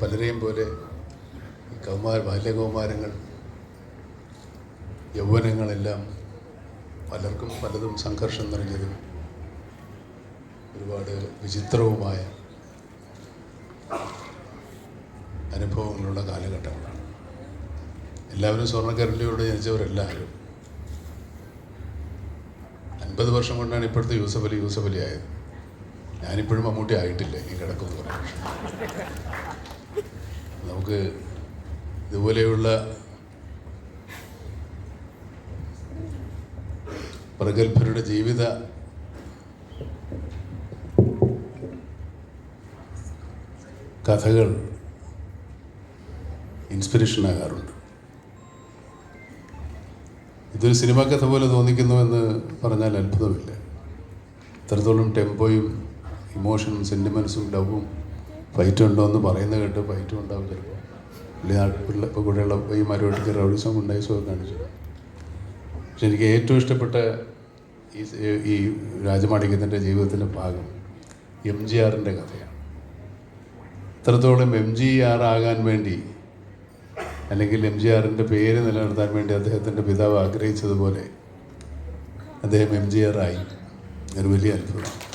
പലരെയും പോലെ കൗമാര ബാല്യകൗമാരങ്ങൾ യൗവനങ്ങളെല്ലാം പലർക്കും പലതും സംഘർഷം നിറഞ്ഞതും ഒരുപാട് വിചിത്രവുമായ അനുഭവങ്ങളുള്ള കാലഘട്ടങ്ങളാണ്. എല്ലാവരും സ്വർണക്കരളിയോട് ജനിച്ചവരെല്ലാവരും അൻപത് വർഷം കൊണ്ടാണ് ഇപ്പോഴത്തെ യൂസഫലി യൂസഫലി ആയത്. ഞാനിപ്പോഴും മമ്മൂട്ടി ആയിട്ടില്ല ഈ കിടക്കുന്നു നമുക്ക് ഇതുപോലെയുള്ള പ്രഗത്ഭരുടെ ജീവിത കഥകൾ ഇൻസ്പിറേഷൻ ആകാറുണ്ട് ഇതൊരു സിനിമ കഥ പോലെ തോന്നിക്കുന്നുവെന്ന് പറഞ്ഞാൽ അത്ഭുതമില്ല. ഇത്രത്തോളം ടെമ്പോയും ഇമോഷനും സെന്റിമെൻസും ലവും ഫൈറ്റും ഉണ്ടോ എന്ന് പറയുന്നത് കേട്ട് ഫൈറ്റും ഉണ്ടാവും ചിലപ്പോൾ നാട്ടിലുള്ള ഇപ്പോൾ കൂടെയുള്ള ഈ മരുവട്ടിക്ക് റൗഡിസം ഉണ്ടായിസമൊക്കെ കാണിച്ചു. പക്ഷെ എനിക്ക് ഏറ്റവും ഇഷ്ടപ്പെട്ട ഈ ഈ രാജമാണിക്യത്തിന്റെ ജീവിതത്തിന്റെ ഭാഗം എം ജി ആറിന്റെ കഥയാണ്. ഇത്രത്തോളം എം ജി ആർ ആകാൻ വേണ്ടി അല്ലെങ്കിൽ എം ജി ആറിന്റെ പേര് നിലനിർത്താൻ വേണ്ടി അദ്ദേഹത്തിന്റെ പിതാവ് ആഗ്രഹിച്ചതുപോലെ അദ്ദേഹം എം ജി ആർ ആയി ഒരു വലിയ അത്ഭുതം.